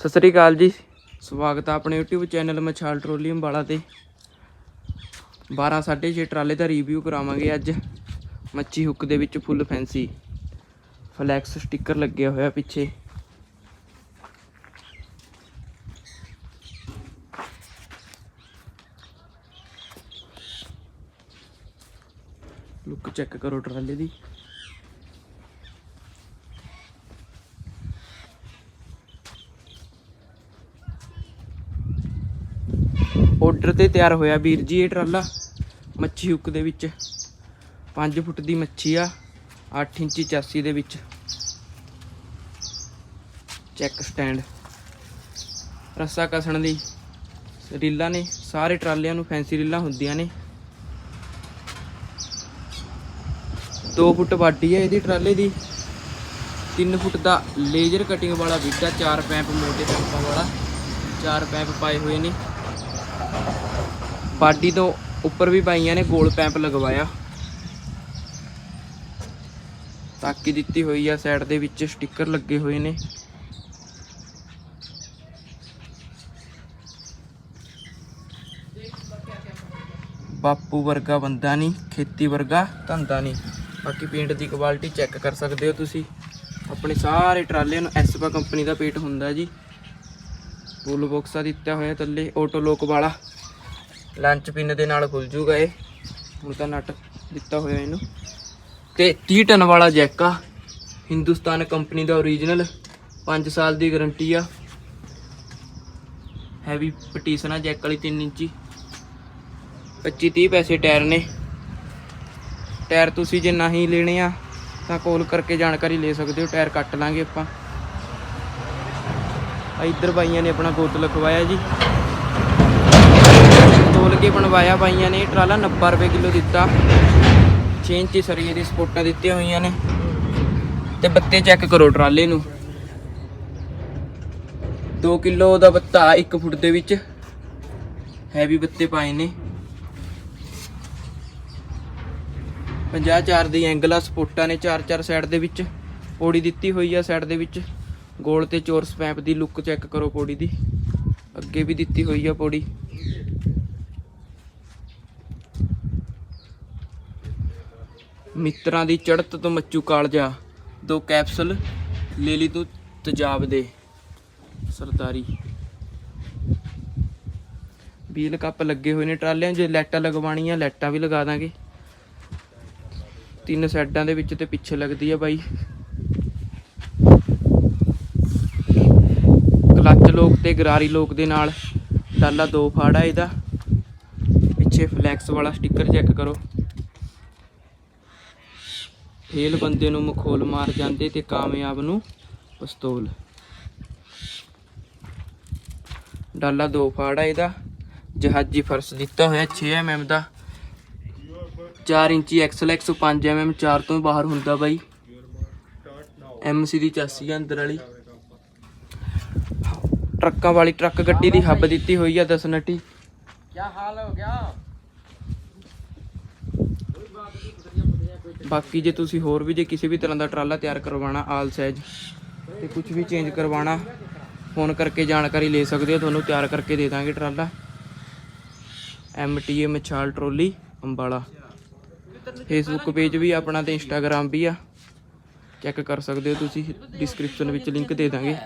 ਸਤਿ ਸ੍ਰੀ ਅਕਾਲ ਜੀ। ਸਵਾਗਤ ਆ ਆਪਣੇ YouTube ਚੈਨਲ ਮਛਾਲ ਟਰੋਲੀਅਮ ਵਾਲਾ ਤੇ। 12 6.5 ਟਰਾਲੇ ਦਾ ਰਿਵਿਊ ਕਰਾਵਾਂਗੇ ਅੱਜ। ਮੱਛੀ ਹੁੱਕ ਦੇ ਵਿੱਚ ਫੁੱਲ ਫੈਂਸੀ ਫਲੈਕਸ ਸਟicker ਲੱਗਿਆ ਹੋਇਆ ਪਿੱਛੇ। ਲੁੱਕ ਚੈੱਕ ਕਰੋ ਟਰਾਲੇ ਦੀ। ਆਰਡਰ ਤੇ ਤਿਆਰ ਹੋਇਆ ਵੀਰ ਜੀ ਇਹ ਟਰਾਲਾ, ਮੱਛੀ ਹੁੱਕ ਦੇ ਵਿੱਚ। 5 ਫੁੱਟ ਦੀ ਮੱਛੀ ਆ 8 ਇੰਚੀ ਚਾਸੀ ਦੇ ਵਿੱਚ। Check stand. ਰੱਸਾ ਕਸਣ ਦੀ ਰੀਲਾਂ ਨੇ, ਸਾਰੇ ਟਰਾਲਿਆਂ ਨੂੰ ਫੈਂਸੀ ਰੀਲਾਂ ਹੁੰਦੀਆਂ ਨੇ। 2 ਫੁੱਟ ਵਾਡੀ ਹੈ ਇਹਦੀ ਟਰਾਲੇ ਦੀ। 3 ਫੁੱਟ ਦਾ ਲੇਜ਼ਰ ਕਟਿੰਗ ਵਾਲਾ ਵਿੱਡਾ 4 ਪੈਂਪ ਮੋਟੇ ਪੈਂਪਾਂ ਵਾਲਾ 4 ਪੈਂਪ ਪਾਏ ਹੋਏ ਨੇ। ਬਾਡੀ ਤੋਂ ਉੱਪਰ ਵੀ ਪਾਈਆਂ ਨੇ, ਗੋਲ ਪੈਂਪ ਲਗਵਾਇਆ। ਤਾਕੀ ਦਿੱਤੀ ਹੋਈ ਆ ਸਾਈਡ ਦੇ ਵਿੱਚ ਸਟicker ਲੱਗੇ ਹੋਏ ਨੇ। ਬਾਪੂ ਵਰਗਾ ਬੰਦਾ ਨਹੀਂ, ਖੇਤੀ ਵਰਗਾ ਧੰਦਾ ਨਹੀਂ। ਬਾਕੀ ਪੇਂਟ ਦੀ ਕੁਆਲਿਟੀ ਚੈੱਕ ਕਰ ਸਕਦੇ ਹੋ ਤੁਸੀਂ। ਆਪਣੇ ਸਾਰੇ ਟਰਾਲਿਆਂ ਨੂੰ ਐਸਪਾ ਕੰਪਨੀ ਦਾ ਪੇਂਟ ਹੁੰਦਾ ਜੀ। ਫੁੱਲ ਬਾਕਸਾ ਦਿੱਤਾ ਹੋਇਆ ਥੱਲੇ ਆਟੋ ਲੋਕ ਵਾਲਾ। ਲੰਚ ਪਿੰਨ ਦੇ ਨਾਲ ਖੁੱਲ ਜੂਗਾ ਇਹ। ਹੁਣ ਤਾਂ ਨਟ ਦਿੱਤਾ ਹੋਇਆ ਇਹਨੂੰ। ਤੇ 30 ਟਨ ਵਾਲਾ ਜੈਕ ਆ ਹਿੰਦੁਸਤਾਨ ਕੰਪਨੀ ਦਾ ਓਰੀਜਨਲ 5 ਸਾਲ ਦੀ ਗਾਰੰਟੀ ਆ। ਹੈਵੀ ਪਟੀਸ਼ਨ ਆ ਜੈਕ ਵਾਲੀ 3 ਇੰਚੀ। 25 30 ਪੈਸੇ ਟਾਇਰ ਨੇ। ਟਾਇਰ ਤੁਸੀਂ ਜੇ ਨਹੀਂ ਲੈਣੇ ਆ, ਤਾਂ ਕਾਲ ਕਰਕੇ ਜਾਣਕਾਰੀ ਲੈ ਸਕਦੇ ਹੋ। ਟਾਇਰ ਕੱਟ ਲਾਂਗੇ ਆਪਾਂ। ਇੱਧਰ ਬਾਈਆਂ ਨੇ ਆਪਣਾ ਗੋਤ ਲਖਵਾਇਆ ਜੀ। ਕੇ ਬਣਵਾਇਆ ਬਾਈਆਂ ਨੇ, ਟਰਾਲਾ 90 ਰੁਪਏ ਕਿਲੋ ਦਿੱਤਾ। 6 ਇੰਚੀ ਸਰੀਏ ਦੀ ਸਪੋਰਟਾਂ ਦਿੱਤੀਆਂ ਹੋਈਆਂ ਨੇ। ਤੇ ਬੱਤੇ ਚੈੱਕ ਕਰੋ ਟਰਾਲੇ ਨੂੰ। 2 ਕਿਲੋ ਦਾ ਬੱਤਾ 1 ਫੁੱਟ ਦੇ ਵਿੱਚ। ਹੈਵੀ ਬੱਤੇ ਪਾਏ ਨੇ। 50 ਚਾਰ ਦੀ ਐਂਗਲ ਆ, ਸਪੋਰਟਾਂ ਨੇ ਚਾਰ ਚਾਰ ਸਾਈਡ ਦੇ ਵਿੱਚ। ਪੌੜੀ ਦਿੱਤੀ ਹੋਈ ਆ ਸਾਈਡ ਦੇ ਵਿੱਚ। ਗੋਲ ਤੇ ਚੋਰਸ ਪੈਂਪ ਦੀ ਲੁੱਕ ਚੈੱਕ ਕਰੋ ਪੌੜੀ ਦੀ। ਅੱਗੇ ਵੀ ਦਿੱਤੀ ਹੋਈ ਆ ਪੌੜੀ। ਮਿੱਤਰਾਂ ਦੀ ਚੜ੍ਹਤ ਤੋਂ ਮੱਚੂ ਕਾਲਜਾ। ਦੋ ਕੈਪਸੂਲ ਲੈ ਲਈ ਤੂੰ ਤਜਾਬ ਦੇ, ਸਰਦਾਰੀ। ਬੀਲ ਕੱਪ ਲੱਗੇ ਹੋਏ ਨੇ ਟਰਾਲਿਆਂ 'ਚ ਜੇ ਲਾਈਟਾਂ ਲਗਵਾਉਣੀਆਂ, ਲਾਈਟਾਂ ਵੀ ਲਗਾ ਦਾਂਗੇ। ਤਿੰਨ ਸਾਈਡਾਂ ਦੇ ਵਿੱਚ ਤੇ ਪਿੱਛੇ ਲੱਗਦੀ ਆ ਬਾਈ। ਕਲੱਚ ਲੋਕ ਤੇ ਗਰਾਰੀ ਲੋਕ ਦੇ ਨਾਲ, ਟਾਲਾ ਦੋ ਫਾੜਾ ਇਹਦਾ। ਪਿੱਛੇ ਫਲੈਕਸ ਵਾਲਾ ਸਟicker ਚੈੱਕ ਕਰੋ। ਫੇਲ ਬੰਦੇ ਨੂੰ ਮਖੌਲ ਮਾਰ ਜਾਂਦੇ ਤੇ ਕਾਮਯਾਬ ਨੂੰ ਪਿਸਤੌਲ। ਡਾਲਾ ਦੋ ਫਾੜਾ ਇਹਦਾ। ਜਹਾਜੀ ਫਰਸ਼ ਦਿੱਤਾ ਹੋਇਆ 6 mm ਦਾ। 4 ਇੰਚੀ ਐਕਸਲ 105 mm 4 ਤੋਂ ਬਾਹਰ ਹੁੰਦਾ ਬਾਈ। ਐਮਸੀ ਦੀ ਚਾਸੀ ਆ ਅੰਦਰ ਵਾਲੀ। ਟਰੱਕਾਂ ਵਾਲੀ ਟਰੱਕ ਗੱਡੀ ਦੀ ਹੱਬ ਦਿੱਤੀ ਹੋਈ ਆ 10 ਨਟੀ ਕੀ ਹਾਲ ਹੋ ਗਿਆ? ਬਾਕੀ ਜੇ ਤੁਸੀਂ ਹੋਰ ਵੀ ਜੇ ਕਿਸੇ ਵੀ ਤਰ੍ਹਾਂ ਦਾ ਟਰਾਲਾ ਤਿਆਰ ਕਰਵਾਉਣਾ, ਆਲ ਸਾਈਜ਼ ਤੇ ਕੁਝ ਵੀ ਚੇਂਜ ਕਰਵਾਉਣਾ, ਫੋਨ ਕਰਕੇ ਜਾਣਕਾਰੀ ਲੈ ਸਕਦੇ ਹੋ, ਤੁਹਾਨੂੰ ਤਿਆਰ ਕਰਕੇ ਦੇ ਦਾਂਗੇ ਟਰਾਲਾ। ਐਮਟੀਏ ਮਛਾਲ ਟਰੋਲੀ, ਅੰਬਾਲਾ। ਫੇਸਬੁੱਕ ਪੇਜ ਵੀ ਆਪਣਾ ਤੇ ਇੰਸਟਾਗ੍ਰam ਵੀ ਆ। ਚੈੱਕ ਕਰ ਸਕਦੇ ਹੋ ਤੁਸੀਂ ਡਿਸਕ੍ਰਿਪਸ਼ਨ ਵਿੱਚ ਲਿੰਕ ਦੇ ਦਾਂਗੇ।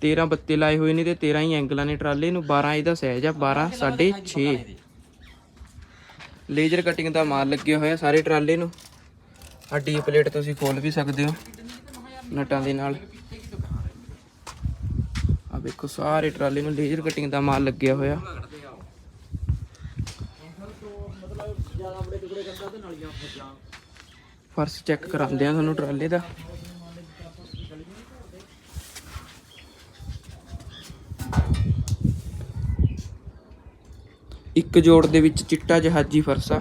13 ਬੱਤੇ ਲਾਏ ਹੋਏ ਨੇ ਤੇ 13 ਹੀ ਐਂਗਲਾਂ ਨੇ ਟਰਾਲੇ ਨੂੰ 12 ਇਹਦਾ ਸਾਈਜ਼ ਆ 12 6.5 ਲੇਜ਼ਰ ਕਟਿੰਗ ਦਾ ਮਾਲ ਲੱਗਿਆ ਹੋਇਆ ਸਾਰੇ ਟਰਾਲੇ ਨੂੰ। ਆ ਡੀ ਪਲੇਟ ਤੁਸੀਂ ਖੋਲ ਵੀ ਸਕਦੇ ਹੋ, ਨਟਾਂ ਦੇ ਨਾਲ। ਆ ਵੇਖੋ, ਸਾਰੇ ਟਰਾਲੇ ਨੂੰ ਲੇਜ਼ਰ ਕਟਿੰਗ ਦਾ ਮਾਲ ਲੱਗਿਆ ਹੋਇਆ। ਫਰਸ਼ ਚੈੱਕ ਕਰਾਉਂਦੇ ਆ ਤੁਹਾਨੂੰ ਟਰਾਲੇ ਦਾ। ਇੱਕ ਜੋੜ ਦੇ ਵਿੱਚ ਚਿੱਟਾ ਜਹਾਜੀ ਫਰਸਾ।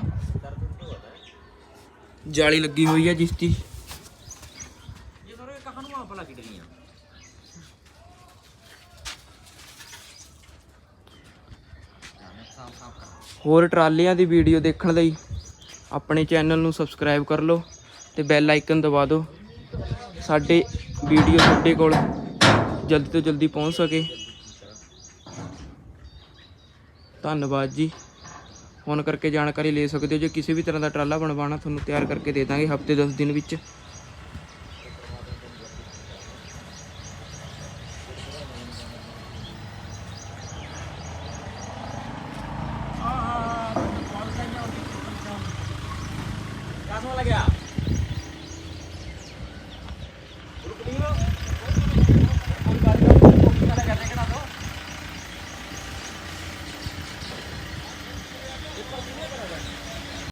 ਜਾਲੀ ਲੱਗੀ ਹੋਈ ਹੈ ਜਿਸ ਦੀ। ਹੋਰ ਟਰਾਲੀਆਂ ਦੀ ਵੀਡੀਓ ਦੇਖਣ ਲਈ ਆਪਣੇ ਚੈਨਲ ਨੂੰ ਸਬਸਕ੍ਰਾਈਬ ਕਰ ਲਓ ਤੇ ਬੈਲ ਆਈਕਨ ਦਬਾ ਦਿਓ। ਸਾਡੇ ਵੀਡੀਓ ਤੁਹਾਡੇ ਕੋਲ ਜਲਦੀ ਤੋਂ ਜਲਦੀ ਪਹੁੰਚ ਸਕੇ। ਧੰਨਵਾਦ ਜੀ। ਫੋਨ ਕਰਕੇ ਜਾਣਕਾਰੀ ਲੈ ਸਕਦੇ ਹੋ। ਜੇ ਕਿਸੇ ਵੀ ਤਰ੍ਹਾਂ ਦਾ ਟਰਾਲਾ ਬਣਵਾਉਣਾ, ਤੁਹਾਨੂੰ ਤਿਆਰ ਕਰਕੇ ਦੇ ਦਾਂਗੇ ਹਫ਼ਤੇ 10 ਦਿਨ ਵਿੱਚ।